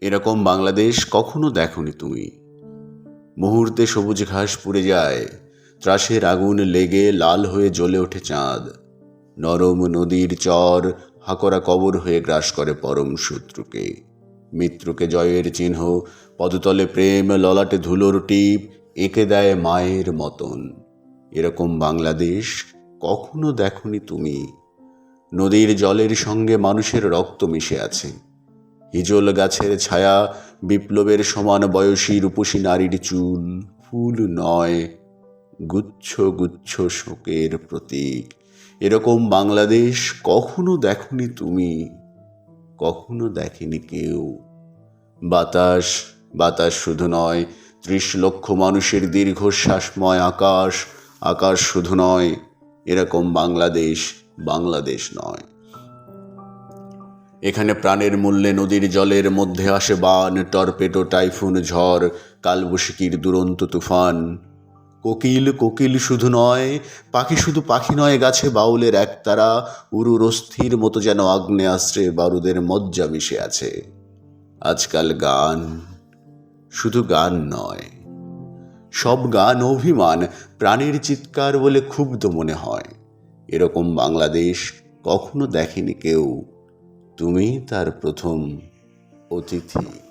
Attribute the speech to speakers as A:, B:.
A: এরকম বাংলাদেশ কখনো দেখনি তুমি। মুহূর্তে সবুজ ঘাস পুড়ে যায়, ত্রাসের আগুন লেগে লাল হয়ে জ্বলে ওঠে চাঁদ। নরম নদীর চর হাকরা কবর হয়ে গ্রাস করে পরম শত্রুকে। মিত্রকে জয়ের চিহ্ন, পদতলে প্রেম, ললাটে ধুলোর টিপ এঁকে দেয় মায়ের মতন। এরকম বাংলাদেশ কখনো দেখনি তুমি। নদীর জলের সঙ্গে মানুষের রক্ত মিশে আছে। হিজল গাছের ছায়া বিপ্লবের সমান বয়সী রূপসী নারীর চুল, ফুল নয়, গুচ্ছ গুচ্ছ শোকের প্রতীক। এরকম বাংলাদেশ কখনো দেখনি তুমি, কখনো দেখেনি কেউ। বাতাস বাতাস শুধু নয়, ত্রিশ লক্ষ মানুষের দীর্ঘশ্বাসময় আকাশ আকাশ শুধু নয়, এরকম বাংলাদেশ বাংলাদেশ নয়। এখানে প্রাণের মূল্যে নদীর জলের মধ্যে আসে বান টর্পেটো টাইফুন, ঝড়, কালবৈশাখীর দুরন্ত তুফান। কোকিল কোকিল শুধু নয়, পাখি শুধু পাখি নয়, গাছে বাউলের একতারা উরুর অস্থির মতো যেন আগ্নেয়াস্ত্রে বারুদের মজ্জা মিশে আছে। আজকাল গান শুধু গান নয়, সব গান অভিমান, প্রাণের চিৎকার বলে ক্ষুব্ধ মনে হয়। এরকম বাংলাদেশ কখনো দেখেনি কেউ। তুমি তার প্রথম অতিথি।